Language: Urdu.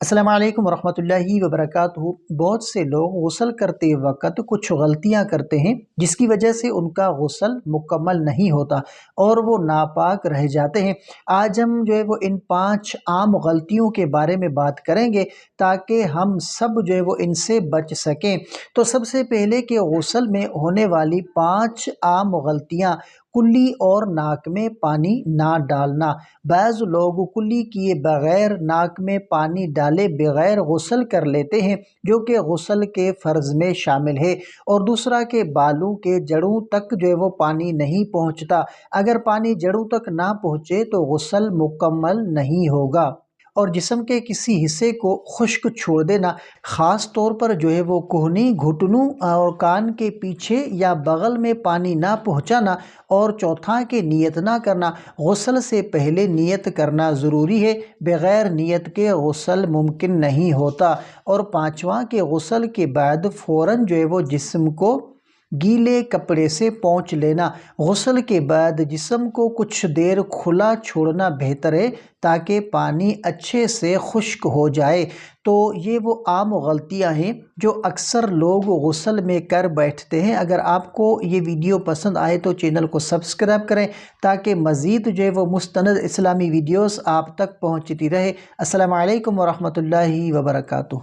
السلام علیکم ورحمۃ اللہ وبرکاتہ۔ بہت سے لوگ غسل کرتے وقت کچھ غلطیاں کرتے ہیں۔ جس کی وجہ سے ان کا غسل مکمل نہیں ہوتا اور وہ ناپاک رہ جاتے ہیں۔ آج ہم جو ہے وہ ان پانچ عام غلطیوں کے بارے میں بات کریں گے تاکہ ہم سب جو ہے وہ ان سے بچ سکیں۔ تو سب سے پہلے کہ غسل میں ہونے والی پانچ عام غلطیاں، کلی اور ناک میں پانی نہ ڈالنا۔ بعض لوگ کلی کیے بغیر ناک میں پانی ڈالے بغیر غسل کر لیتے ہیں، جو کہ غسل کے فرض میں شامل ہے۔ اور دوسرا کہ بالوں کے جڑوں تک جو ہے وہ پانی نہیں پہنچتا۔ اگر پانی جڑوں تک نہ پہنچے تو غسل مکمل نہیں ہوگا۔ اور جسم کے کسی حصے کو خشک چھوڑ دینا، خاص طور پر جو ہے وہ کوہنی، گھٹنوں اور کان کے پیچھے یا بغل میں پانی نہ پہنچانا اور چوتھا کے نیت نہ کرنا، غسل سے پہلے نیت کرنا ضروری ہے۔ بغیر نیت کے غسل ممکن نہیں ہوتا۔ اور پانچواں کے غسل کے بعد فوراً جو ہے وہ جسم کو گیلے کپڑے سے پہنچ لینا۔ غسل کے بعد جسم کو کچھ دیر کھلا چھوڑنا بہتر ہے تاکہ پانی اچھے سے خشک ہو جائے۔ تو یہ وہ عام غلطیاں ہیں جو اکثر لوگ غسل میں کر بیٹھتے ہیں۔ اگر آپ کو یہ ویڈیو پسند آئے تو چینل کو سبسکرائب کریں تاکہ مزید جو ہے وہ مستند اسلامی ویڈیوز آپ تک پہنچتی رہے۔ السلام علیکم ورحمۃ اللہ وبرکاتہ۔